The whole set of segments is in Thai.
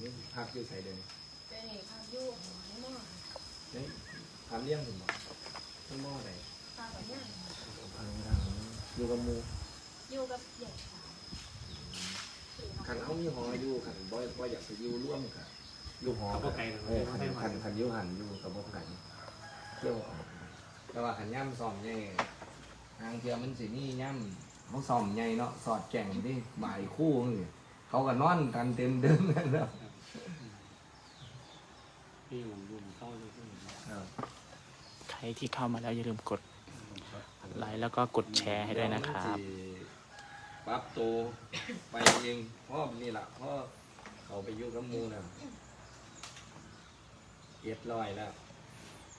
นี่พักอยู่ใส่เดินเจนี่ภาพยู่หอยหม้อนี่ทำเลี้ยงผมบอกต้นหม้อไหนภาพแบบนี้อยู่กับหมูอยู่กับเด็กสาวขันเขามีหออยู่ขันบ่อยบ่อยอยากไปอยู่ร่วมค่ะอยู่หอเขาก็ไกลนะเออขันขันขันอยู่หันอยู่กับบ่กันเที่ยวออกแต่ว่าขันย่ำซ้อมใหญ่ทางเทียมันสิมีย่ำเขาซ้อมใหญ่เนาะสอดแก่งที่บ่ายคู่นี่เขาก็นอนกันเต็มเดิมกันแล้ว พี่ผมดูผมเข้าเลยใครที่เข้ามาแล้วอย่าลืมกดไลค์แล้วก็กดแชร์ให้ด้วยนะครับเดี๋ยวมันสิปรับตัวไปเองเพราะนี่แหละเพราะเขาไปอยู่กับหมูแล้วเอ็ดร้อยแล้ว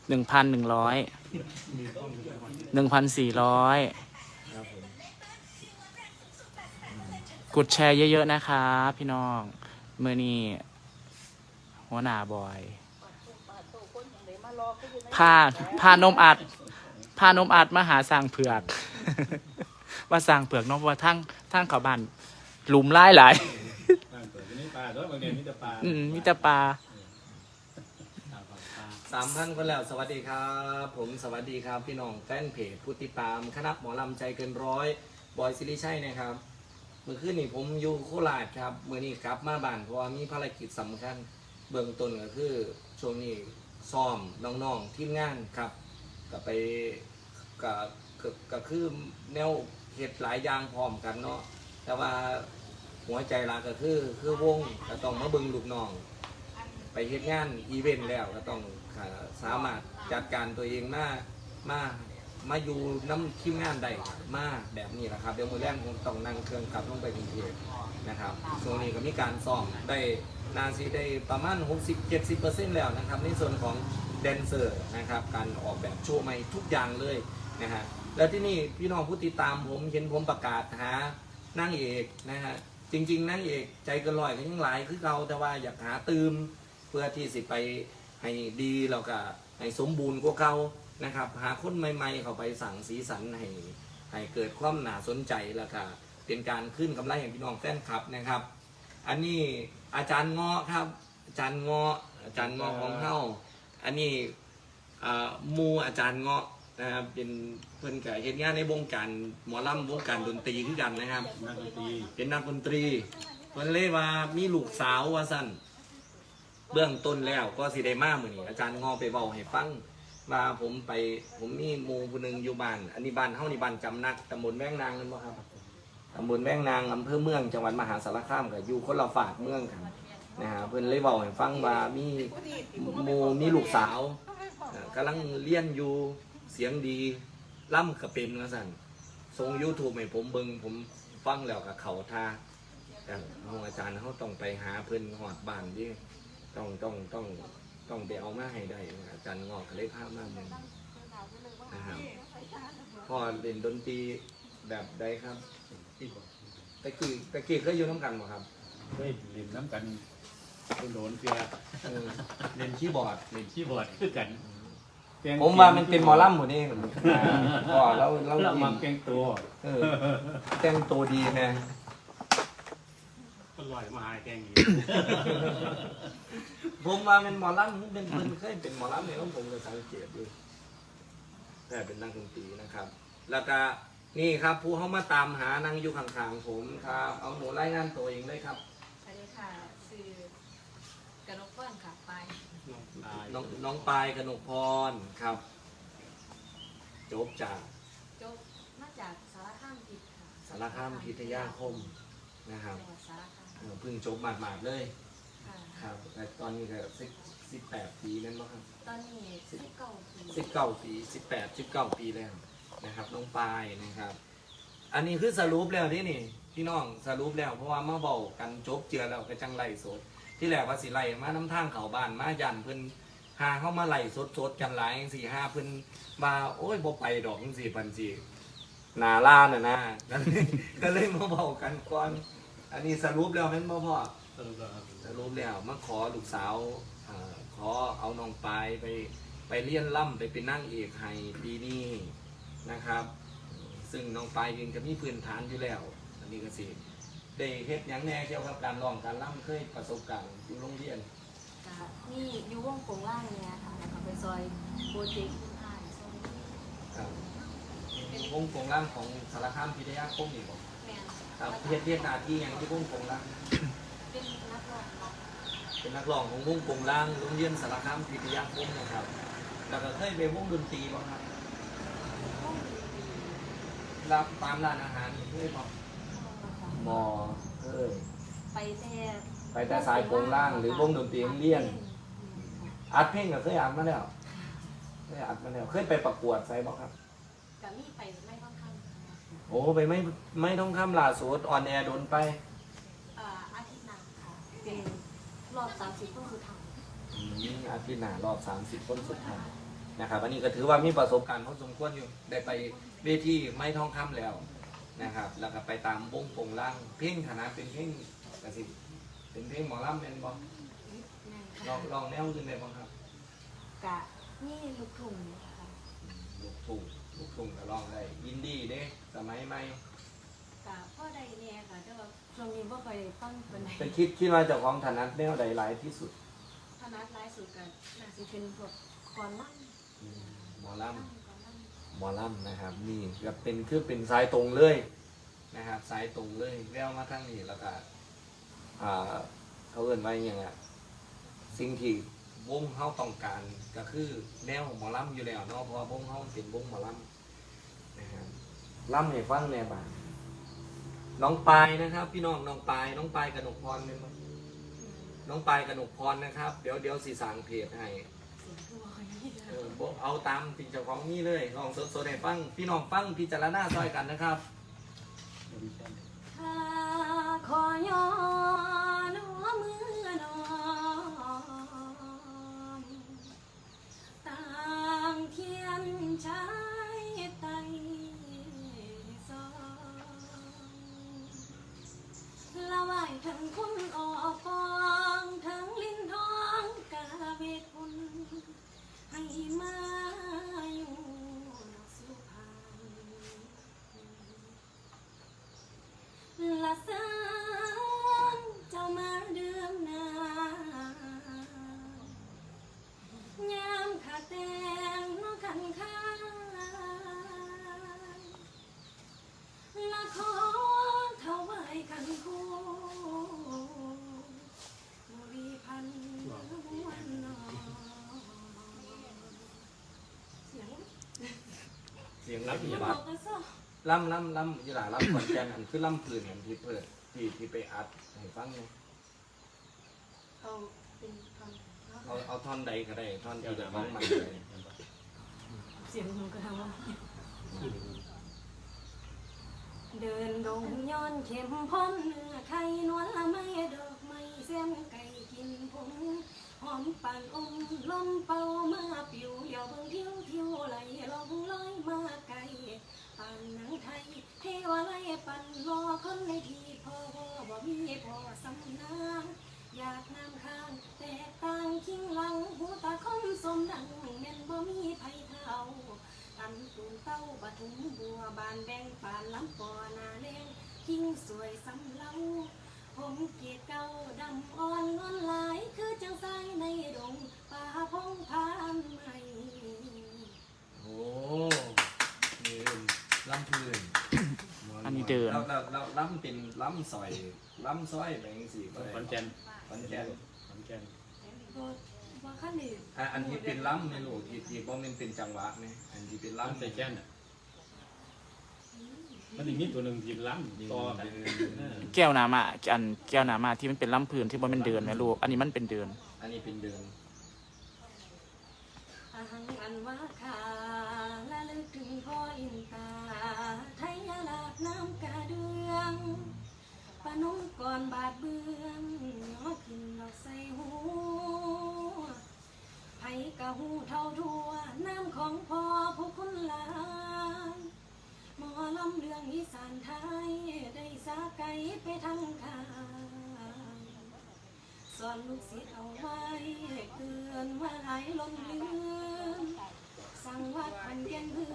หนึ่งพันหนึ่งร้อยหนึ่งพันสี่ร้อยครับผมกดแชร์เยอะๆนะครับพี่น้องเมื่อนี้หัวหน้าบอย พาพานมอัดพานมอัดมาหาสร้างเผือก ว่าสร้างเผือกเน้องว่าทั้งทั้งเขาบ้านหลุมไล่หลายบ้านเปิดที่นี่ปลาด้วยบางเดือนมีแต่ปลาอืมมิตรปลาปลาปลาปลาสามพันคนแล้วสวัสดีครับ ผมสวัสดีครับ พี่น้องแฟนเพจผู้ติดตามคณะหมอลำใจเกินร้อยบอยซิริชัยนะครับ เมื่อคืนนี้ผมอยู่โคราชครับเมื่อนี้กลับมาบ้านเพราะว่ามีภารกิจสำคัญ เบื้องต้นก็คือช่วงนี้ ซ้อมน้องๆทีมงานครับก็ไปก็ก็ก็คือแนวเหตุหลายอย่างพร้อมกันเนาะแต่ว่าหัวใจหลักก็คือคือวงก็ต้องมาเบิ่งลูกน้อง ไปเฮ็ดงานอีเวนต์แล้วก็ต้องสามารถจัดการตัวเองมามามาอยู่น้ำทีมงานได้มาแบบนี้แหละครับเดี๋ยวมือแรกผมต้องนั่งเครื่องกลับลงไปกรุงเทพนะครับช่วงนี้ก็มีการซ้อมได้ นาซีได้ประมาณ 60-70%แล้วนะครับ ในส่วนของแดนเซอร์นะครับ การออกแบบโชว์ใหม่ทุกอย่างเลยนะฮะแล้วที่นี่พี่น้องผู้ติดตามผมเห็นผมประกาศหานางเอกนะฮะจริง ๆนางเอกใจกันลอยก็ยังหลายคือเราแต่ว่าอยากหาตืมเพื่อที่สิไปให้ดีแล้วก็ให้สมบูรณ์กว่าเก่านะครับ หาคนใหม่ ๆ เข้าไปสั่งสีสันให้ให้เกิดความหนาสนใจแล้วก็เป็นการขึ้นกำไรให้พี่น้องแฟนคลับนะครับ อันนี้ อาจารย์เงาะครับ อาจารย์เงาะอาจารย์เงาะของเฮาอันนี้อ่าหมูอาจารย์เงาะนะครับเป็นเพิ่นกับเฮ็ดงานในวงการหมอลำวงการดนตรีคือกันนะครับ นักดนตรีเป็นนักดนตรีเพิ่นเลยว่ามีลูกสาวว่าสั่นเบื้องต้นแล้วก็สิได้มามื้อนี้อาจารย์งอไปเว้าให้ฟังว่าผมไปผมมีหมู่ผู้หนึงอยู่บ้าน อันนี้บ้านเฮานี่บ้านจำนักตำบลแว้งนางนั่นบ่ครับ ตำบลแว้งนางอำเภอเมืองจังหวัดมหาสารคามก็อยู่คนละฝากเมืองกันนะฮะเพิ่อนเลยเว้าให้ฟังว่ามีหมูมีลูกสาวเอ่อกำลังเรียนอยู่เสียงดีล่ำกระเป็นว่าสั่นส่ง YouTube ให้ผมเบิงผมฟังแล้วกับเขาท่าแต่ห้องอาจารย์เขาต้องไปหาเพิ่อนหอดบ้านที่ต้องต้องต้องต้องไปเอามาให้ได้อาจารย์งอกก็เลยพามาเมืองนะครับพ่อเล่นดนตรีแบบใดครับ ที่บอกตะกี้ตะกี้เคยอยู่น้ำกันบ่ครับเฮ้ยเล่นน้ำกันโดนเสียเออเล่นคีย์บอร์ดเล่นคีย์บอร์ดคือกันผมว่ามันเป็นหมอลำหมดนี่พ่อแล้วแล้วเรายิมางแกงตัวเออแต่งตัวดีนะอร่อยมาหาแกงอีกผมว่าเป็นหมอลำเป็นเป็นเคยเป็นหมอลำเนี่ยผมก็สังเกตอยู่แต่เป็นนักดนตรีนะครับ แล้วก็ นี่ครับ ผู้เขามาตามหานั่งอยู่ข้างๆผมครับ เอาหนูรายงานตัวเองเลยครับ สวัสดีค่ะคือกระนกเปิ้ลค่ะไปตายน้องน้องปายกนกพรครับ จบจากจบมาจากสารคามพิษค่ะสารคามพิทยาคมนะครับจังหวัดสารคามเออเพิ่งจบหมาดๆเลยค่ะครับแต่ตอนนี้ก็สิบสิบแปดปีนั่นมั้งครับตอนนี้สิบเก้าปีสิบเก้าปีสิบแปดสิบเก้าปีแล้ว นะครับน้องปายนะครับ อันนี้คือสรุปแล้วที่นี่พี่น้องสรุปแล้วเพราะว่ามาเบากันจบเจือแล้วก็จังไล่สด ที่แรกว่าสิไล่มาน้ำทางเขาบ้านมายันเพิ่นหาเข้ามาไล่สดสดๆกันหลายสี่ห้าเพิ่นมาโอ้ยบ่ไปดอกสี่พันสี่นาล่าน่ะนะก็เลยก็เลยมาเบากันก่อน อันนี้สรุปแล้วแม่นบ่พ่อสรุปแล้วครับสรุปแล้วมาขอลูกสาวเอ่อขอเอาน้องปายไปไปเลี้ยนล่ำไปเป็นนั่งเอกให้ปีนี้ นะครับ ซึ่งน้องปายเองก็มีพื้นฐานอยู่แล้ว อันนี้ก็สิได้เฮ็ดหยังแหน่เกี่ยวกับการร้องการร่ำเคยประสบการณ์อยู่โรงเรียนก็นี่อยู่วงโปงล่างเนี่ยค่ะแล้วก็ไปซอยโปรเจกต์อ่านซอยครับวงกลมร่างของสารคามพิทยาคมนี่บ่แม่นครับเฮ็ดเฮ็ดหน้าที่หยังที่วงกลมร่าง เป็นนักร้องเนาะเป็นนักร้องของวงกลมร่างโรงเรียนสารคามพิทยาคมนะครับ แล้วก็เคยไปวงดนตรีบ่ครับห้องดนตรี รับตามร้านอาหารนี่เคยบ่ห้องนะคะบ่เคยไปแต่ไปแต่สายโปงล่างหรือวงดนตรีโรงเรียน อัดเพลงก็เคยอัดมาแล้วเคยอัดมาแล้วเคยไปประกวดใส่บ่ครับก็มีไปไม่ค่อนข้างค่ะโอ้ไปไม่ไม่ต้องคำล่าสุดออนแอร์โดนไปอ่าอาทิตย์หน้าค่ะเป็นรอบสามสิบต้นสุดท้ายอืมอาทิตย์หน้ารอบ 30คนสุดท้าย นะครับอันนี้ก็ถือว่ามีประสบการณ์พอสมควรอยู่ได้ไปเวทีไม่ท้องคำแล้วนะครับ แล้วก็ไปตามวงโปงล่างเพลงคณะเป็นเพลงกสิเป็นเพลงหมอลำเป็นบ่แม่นลค่ะองลองแนวอื่นได้บ้างครับกะนี่ลูกทุ่งค่ะลูกทุ่งลูกทุ่งก็ลองได้ยินดีเด้สมัยใหม่กะพ่อใดเนี่ยค่ะแต่ว่าช่วงนี้บ่ค่อยได้ฟังปานใดเป็นคิดคิดว่าเจ้าของถนัดแนวใดหลายที่สุดถนัดหลายสุดก็น่าสิเป็นพวกคอนลั่นอืม หมอลำหมอลำนะครับ นี่ก็เป็นคือเป็นสายตรงเลยนะครับสายตรงเลยแววมาทางนี้แล้วก็อ่าเขาเอ่นว่าอย่างไงอะสิ่งที่วงเฮาต้องการก็คือแนวหมอลำอยู่แล้วเนาะเพราะว่าวงเฮาเป็นวงหมอลำนะครับลำให้ฟังแน่บาดน้องปายนะครับ พี่น้องน้องปายน้องปายกนกพรเป็นบ่น้องปายกนกพรนะครับ เดี๋ยวเดี๋ยวสีสางเพจให้ เอบ่ค่อยมีเออบ่เอาตามติเจ้าของนี่เลยลองสดๆให้ฟัง พี่น้องฟังพิจารณาซอยกันนะครับถ้าขอย้อนหัวมือนอนต่างเทียนชายไต่ซองละไหวถึงคุณออกฟองถึงลิ้นทองกาเวทคุณ ให้มาอยู่นอกสุพรรณ ละสานเจ้ามาเดือนหนายามขาแตงน้องขันข้างละขอถวายขันคู่บริพันธ์วันนอเสียง เสียงรับรับอีอีกบัแล้ดวก็ซ้อล่ำล่ำล่ำยีหลาล่ำขอนแก่นอันคือล่ำปืนอันที่เปิดที่ที่ไปอัดให้ฟังเนี่ยเอาเป็นคำเอาเอาท่อนใดก็ได้ท่อนเดี๋ยที่วจะจะร้มาองใหม่เลเลยยเสียงหนูก็ทำว่าเดินดงย้อนเข็มพ่นเนื้อไข่นวลละไม่ดอกไม้เสียงไก่กินผง หอมปานอมลมเป่ามาปิวเหลียวเบิ่งเที่ยวเที่ยวไหลลองลอยมาไกลปานหนังไทยเทวาไลปันรอคนในที่พอบ่บ่มีพอสำนาอยากนำข้างแต่ต่างคิงหลังหูตาคมสมดังแม่นบ่มีไผเท่าตันตูนเต้าบะทุมบัวบานแบงปานลำปอนาแรงคิงสวยสำเล่าผมเกียดเก่าดำอ่อนงอนหลาย คือจังไสในดงป่าพงพานใหม่ โอ้นี่ล่ำพื้น อันนี้ เดิน แล้วแล้วแล้วล่ำเป็นล่ำซอยล่ำซอยแบ่งสี่ก็ได้ขอนแก่นขอนแก่นขอนแก่นบ่บ่คันนี้อะอันที่เป็นล่ำไม่รู้ที่ที่บ่แมันเป็นจังหวะไหมอันที่เป็นล้ำล่ำใส่แก่นอะมันอีกนิดตัวหนึ่งทีล้ำต่อกันแก้วน้ำอะอันแก้วน้ำอะที่มันเป็นลำพื้นที่มันเป็นเดินไหมลูกอันนี้มันเป็นเดิน อันนี้เป็นเดือนอาหังอันว่าคา อนบาดเบืองยอกินดอกใส่หัวไผกะหูเท่าทั่วน้ำของพ่อผู้คุณลายหมอลำเรื่องอีสานไทย ได้สาไกไปทางทางสอนลูกศิษย์เอาไว้เตือนว่าไหลลงลืม สั่งวัดพันเกียนเพื่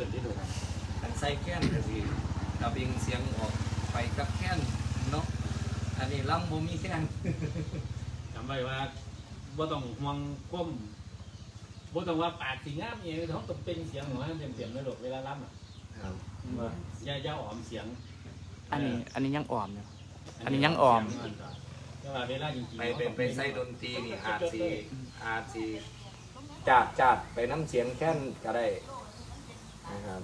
อันนี้รับเพื่อนที่ดูอันใส่แค้นก็สิกระเบงเสียงออกไปกับแค้นเนาะอันนี้ลำบ่มีแค้นจำไว้ว่าบ่ต้องห่วงก้มบ่ต้องว่าปากสีงามเองเขาต้องเป็นเสียงของมันเต็มๆเลยลูกเวลารับอะครับว่าอย่าอย่าอ่อมเสียงอันนี้อันนี้ยังอ่อมอยู่ อันนี้ยังอ่อมแต่ว่าเวลาจริงๆไปเป็นไปใส่ดนตรีนี่อาจสิอาจสิจัดจัดไปน้ำเสียงแค้นก็ได้ นะครับ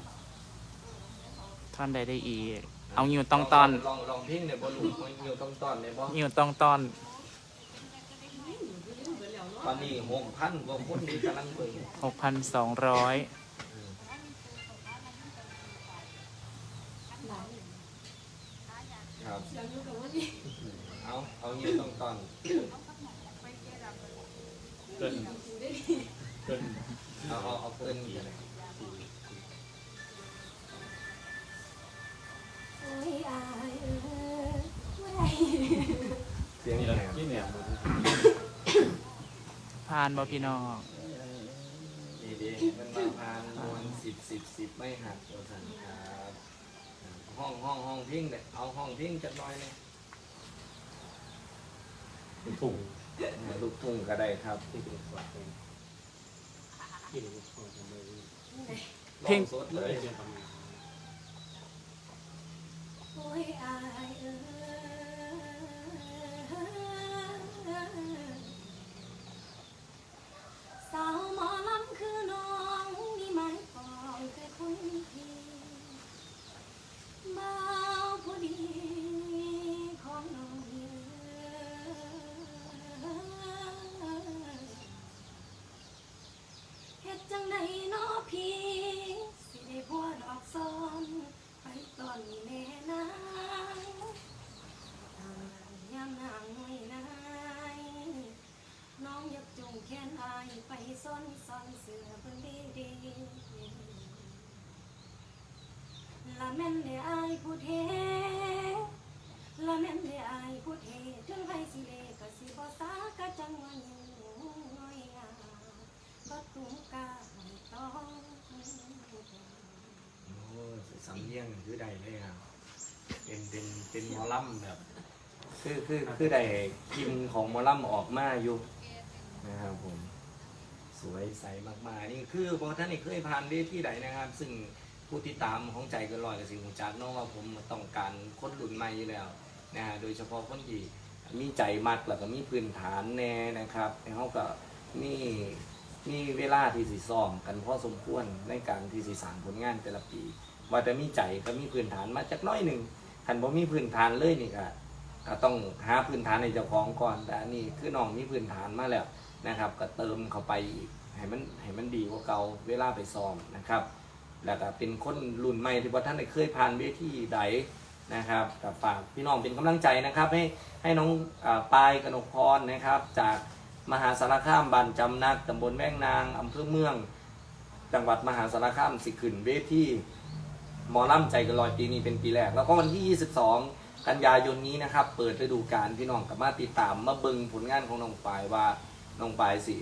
ท่อนใดได้อีก เอาอยู่ต้องตอนลองลองเพลงเนี่ยบ่รู้ว่าอยู่ต้องตอนเนี่ยบ่อยู่ต้องตอน ตอนนี้หกพันกว่าคนที่กำลังเบิ่งหกพันสองร้อยครับเสียงอยู่กับว่านี่เอาเอาอยู่ต้องตอนเกินเกินเอาเอาเอาเกินอีกเลย เสียงนี่แหแหลละมนี่เนี่ยผ่านบ่พี่น้องดีดีมันมาพานมวนสิบสิบสิบไม่หักตัวสันครับห้องห้องห้องพิงเด็เอาห้องพิงจัดน้อยเลยถูกลูกทุ่งก็ได้ครับที่เป็นฝากเป็นที่เป็นฝากเป็นลงสดเลย โอ้ยอายเอ้ยสาวหมอลำคือน้องมีไม้ปองแต่คนดีเบาผู้ดีของน้องเอ้ยเฮ็ดจังใดเนาะพี่ สิได้บัวดอกซ้อนไปตอนนี้แม่นางทางนั้นยามนางไม่นายน้องอยากจุงแขนอายไปซ่อนซ่อนเสือเบิ่งดีดีๆละ แม่นได้อายผู้เทละแม่นได้อายผู้เทถึงไปสิเลก็สิบ่สากะจังว่าอยู่น้อยงาบ่ตุ้มกาไม่ต้องโอ้ยสำเนียงคือใดเลยครับเป็นเป็นเป็นหมอลำแบบ คือคือคือได้กินของหมอลำออกมาอยู่นะครับผม สวยใสมากๆนี่คือพอท่านนี่เคยผ่านเวทีใดนะครับ ซึ่ง ผู้ติดตามของใจเกันลอยกับสิงหูจักเน้องว่าผมต้องการคนรุ่นใหม่อยู่แล้วนะฮะโดยเฉพาะคนที่มีใจมักแล้วก็มีพื้นฐานแน่นะครับเขาก็มีมีเวลาที่สิซ้อมกันพอสมควรในการที่สิสางผลงานแต่ละปี ว่าแต่มีใจก็มีพื้นฐานมาจากน้อยหนึ่งหันบ่มีพื้นฐานเลยนี่ก็ก็ต้องหาพื้นฐานในเจ้าของก่อน แต่อันนี้คือน้องมีพื้นฐานมาแล้วนะครับ ก็เติมเข้าไปอีกให้มันให้มันดีกว่าเก่าเวลาไปซ้อมนะครับ แล้วก็เป็นคนรุ่นใหม่ที่ว่าท่านได้เคยผ่านเวทีใดนะครับกับฝากพี่น้องเป็นกำลังใจนะครับ ให้ให้น้องอปายกนกพรนะครับ จากมหาสารคามบ้านจำนักตำบลแม่งนางอำเภอเมือง จังหวัดมหาสารคามสิขึ้นเวทีหมอล่ำใจกันลอยปีนี้เป็นปีแรก แล้วก็วันที่ 22 กันยายนนี้นะครับ เปิดฤดูกาลพี่น้องกลับมาติดตามมาเบิงผลงานของน้องปายว่าน้องปายสิ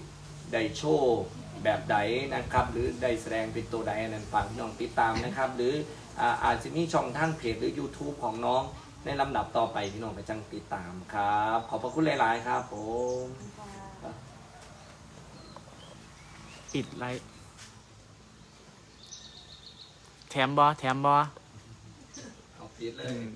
ได้โชว์แบบใดนะครับ หรือได้แสดงเป็นตัวใดอันนั้นฟังพี่น้องติดตามนะครับ หรืออ่าอาจจะมีช่องทางเพจหรือ YouTube ของน้องในลำดับต่อไปพี่น้องไปจังติดตามครับ ขอบพระคุณหลาย ๆ ครับผมปิดไลฟ์แถมบอแถมบอเอาปิดเลยอืม